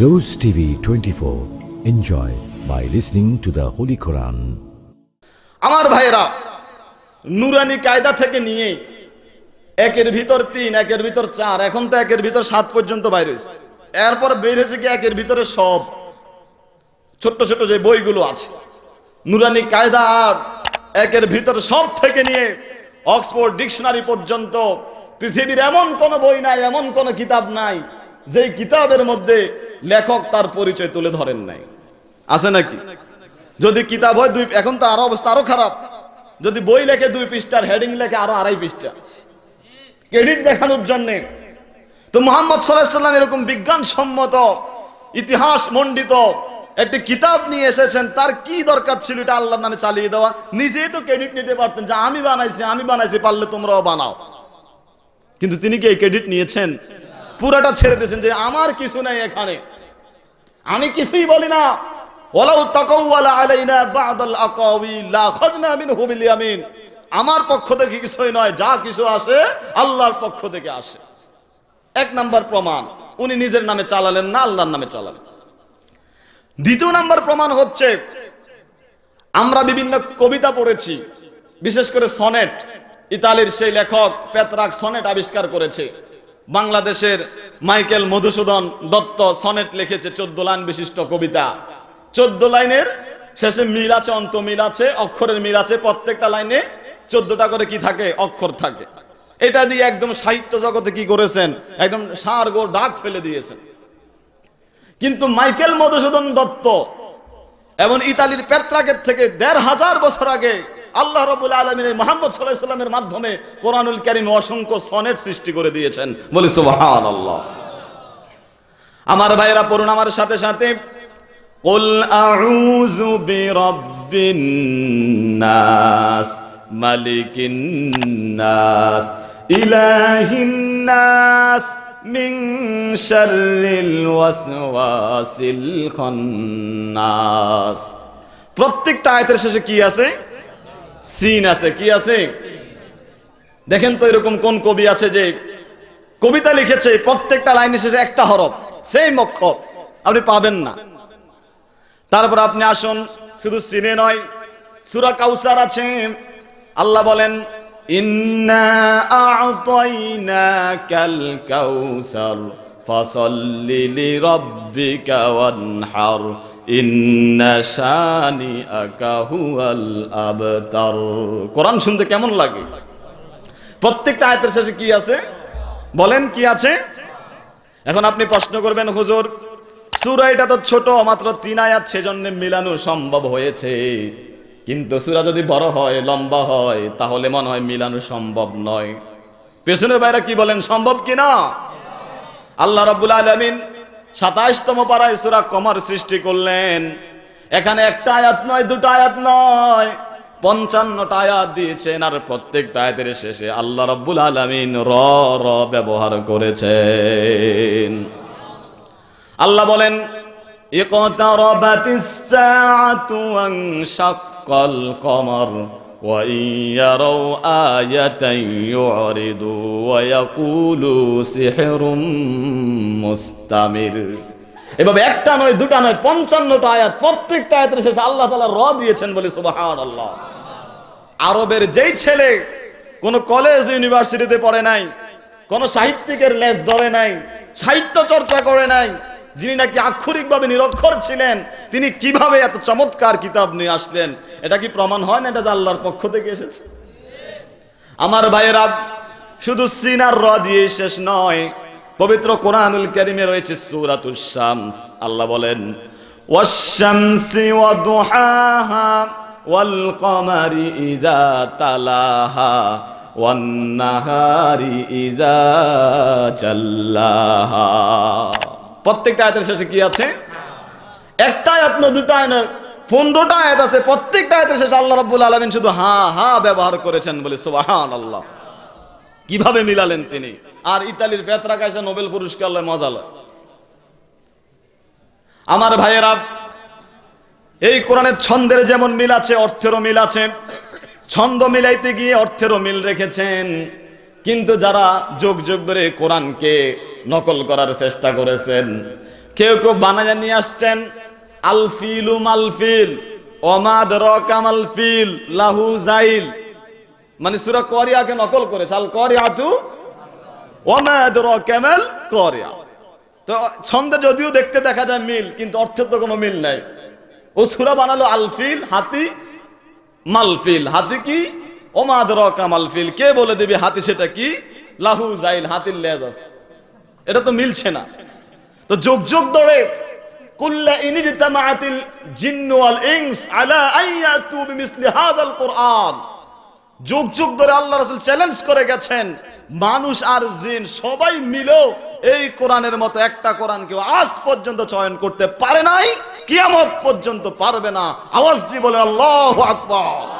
Rose TV 24. Enjoy by listening to the Holy Quran. আমার ভাইয়েরা, নুরানি কায়দা থেকে নিয়ে একের ভিতর তিন, একের ভিতর চার, এখন তো একের ভিতর সাত পর্যন্ত বাইরে হয়েছে এরপর বের হয়েছে কি একের ভিতরে সব ছোট্ট ছোট যে বইগুলো আছে নুরানি কায়দা আর একের ভিতর সব থেকে নিয়ে অক্সফোর্ড ডিকশনারি পর্যন্ত পৃথিবীর এমন কোন বই নাই, এমন কোন কিতাব নাই, যেই কিতাবের মধ্যে লেখক তার পরিচয় তুলে ধরেন নাই। আছে নাকি? যদি কিতাব হয় দুই এখন তো আরও অবস্থা আরও খারাপ। যদি বই লেখে দুই পৃষ্ঠার, হেডিং লেখে আরও আড়াই পৃষ্ঠা। ক্রেডিট দেখানোর জন্য। তো মোহাম্মদ সাল্লাম এরকম বিজ্ঞানসম্মত, ইতিহাস মণ্ডিত একটি কিতাব নিয়ে এসেছেন, তার কি দরকার ছিল এটা আল্লাহর নামে চালিয়ে দেওয়া? নিজেই তো ক্রেডিট নিতে পারতেন যে আমি বানাইছি আমি বানাইছি, পারলে তোমরাও বানাও। কিন্তু তিনি কি এই ক্রেডিট নিয়েছেন? পুরাটা ছেড়ে দিয়েছেন যে আমার কিছু নাই এখানে। আমি কিছুই বলি না। আমার পক্ষ থেকে কিছুই নয়, যা কিছু আসে আল্লাহর পক্ষ থেকে আসে। এক নাম্বার প্রমাণ, উনি নিজের নামে চালালেন না আল্লাহর নামে চালালেন। দ্বিতীয় নাম্বার প্রমাণ হচ্ছে, আমরা বিভিন্ন কবিতা পড়েছি, বিশেষ করে সনেট, ইতালির সেই লেখক পেত্রাক সনেট আবিষ্কার করেছে। বাংলাদেশের মাইকেল মধুসূদন দত্ত সনেট লিখেছে চোদ্দ লাইন বিশিষ্ট কবিতা। চোদ্দ লাইনের শেষে মিল আছে, অন্ত মিল আছে, অক্ষরের মিল আছে, প্রত্যেকটা লাইনে চোদ্দটা করে কি থাকে? অক্ষর থাকে। এটা দিয়ে একদম সাহিত্য জগতে কি করেছেন? একদম সার গোর ডাক ফেলে দিয়েছেন। কিন্তু মাইকেল মধুসূদন দত্ত এবং ইতালির পেত্রাকের থেকে দেড় হাজার বছর আগে আল্লাহ রবুল আলমিন মোহাম্মদ সাল্লাহ সাল্লামের মাধ্যমে কোরআনুল কারিম অসংখ্য সনের সৃষ্টি করে দিয়েছেন বলি সুবহান আল্লাহ আমার ভাইরা পড়ুন আমার সাথে সাথে قل أعوذ برب الناس ملك الناس إله الناس من شر الوسواس الخناس প্রত্যেকটা আয়াতের শেষে কি আছে সিন আছে, কি আছে? দেখেন তো এরকম কোন কবি আছে যে কবিতা লিখেছে, প্রত্যেকটা লাইনের শেষে একটা হরফ সেই অক্ষর, আপনি পাবেন না। তারপর আপনি আসুন, শুধু সিনে নয়, সুরা কাউসার আছে। আল্লাহ বলেন, ইন্না কোরআন শুনতে কেমন লাগে? প্রত্যেকটা আয়াতের শেষে কি আছে? বলেন কি আছে? এখন আপনি প্রশ্ন করবেন, হুজুর, সুরা এটা তো ছোট, মাত্র তিন আয়াত, সেজন্য মিলানো সম্ভব হয়েছে। কিন্তু সুরা যদি বড় হয়, লম্বা হয়, তাহলে মনে হয় মিলানো সম্ভব নয়। পেছনের বাইরে কি বলেন, সম্ভব কি না? আল্লাহ রাব্বুল আলামিন সাতাইশতম পাড়ায় সুরা কমার সৃষ্টি করলেন। এখানে একটা আয়াত নয়, দুটা আয়াত নয়। পঞ্চান্নটা আয়াত দিয়েছেন আর প্রত্যেকটা আয়াতের শেষে আল্লাহ রব্বুল আলমিন র র ব্যবহার করেছেন। আল্লাহ বলেন, ইকতারবাতিস সাআতু ওয়ানশাক্কাল কমার। وإن يروا آية يعرضوا ويقولوا سحر مستمر এভাবে একটা নয় দুটা নয় পঞ্চান্নটা আয়াত প্রত্যেকটা আয়াতের শেষে আল্লাহ তালা র দিয়েছেন বলে সুবাহান আল্লাহ আরবের যেই ছেলে কোন কলেজ ইউনিভার্সিটিতে পড়ে নাই কোন সাহিত্যিকের লেজ ধরে নাই সাহিত্য চর্চা করে নাই যিনি নাকি আক্ষরিকভাবে নিরক্ষর ছিলেন, তিনি কীভাবে এত চমৎকার কিতাব নিয়ে আসলেন? এটা কি প্রমাণ হয় না এটা আল্লাহর পক্ষ থেকে এসেছে? আমার ভাইয়েরা, শুধু সিনার র দিয়ে শেষ নয়, পবিত্র কোরআনুল কারিমে রয়েছে সূরাতুস শামস। আল্লাহ বলেন, ওয়াশ-শামসি ওয়া দুহাহা ওয়াল কমারি ইযা তালাহা ওয়ান নাহারি ইযা জাল্লাহা। প্রত্যেকটা আয়াতের শেষে কি আছে? একটা আয়াত না দুটা আয়াত না পনেরোটা আয়াত আছে। প্রত্যেকটা আয়াতের শেষে আল্লাহ রাব্বুল আলামিন শুধু হা হা ব্যবহার করেছেন বলে সুবহান আল্লাহ কীভাবে মিলালেন তিনি? আর ইতালির ফেতরা কাইসা নোবেল পুরস্কার মজা লয়। আমার ভাইয়েরা, এই কোরআনের ছন্দের যেমন মিল আছে, অর্থেরও মিল আছে। ছন্দ মিলাইতে গিয়ে অর্থেরও মিল রেখেছেন। কিন্তু যারা যোগ যোগ ধরে কোরআনকে নকল করার চেষ্টা করেছেন। কেউ কেউ বানাজা নিয়ে আসছেন, আলফিলু মালফিল অমাদ রকামাল ফিল লাহু জাইল। মানে সুরা করিয়াকে নকল করেছে, আল করিয়াতু ওমাদ রকামাল করিয়া। তো ছন্দে যদিও দেখতে দেখা যায় মিল, কিন্তু অর্থের তো কোনো মিল নাই। ও সুরা বানালো আলফিল, হাতি মালফিল। হাতি কি? ওমাদ রকামালফিল কে বলে দিবি হাতি সেটা কি? লাহু জাইল, হাতির লেজ আছে। এটা তো মিলছে না। তো যোগ যোগ ধরে কুল্লা ইনিজতামাআতিল জিন্ন ওয়াল ইনস আলা আইয়াতু বিমিসলি হাযাল কুরআন। যুগ যুগ ধরে আল্লাহ রাসূল চ্যালেঞ্জ করে গেছেন, মানুষ আর জিন সবাই মিলেও এই কোরআনের মতো একটা কোরআন কেউ আজ পর্যন্ত চয়ন করতে পারে নাই, কিয়ামত পর্যন্ত পারবে না। আওয়াজ দিয়ে বলে আল্লাহু আকবার।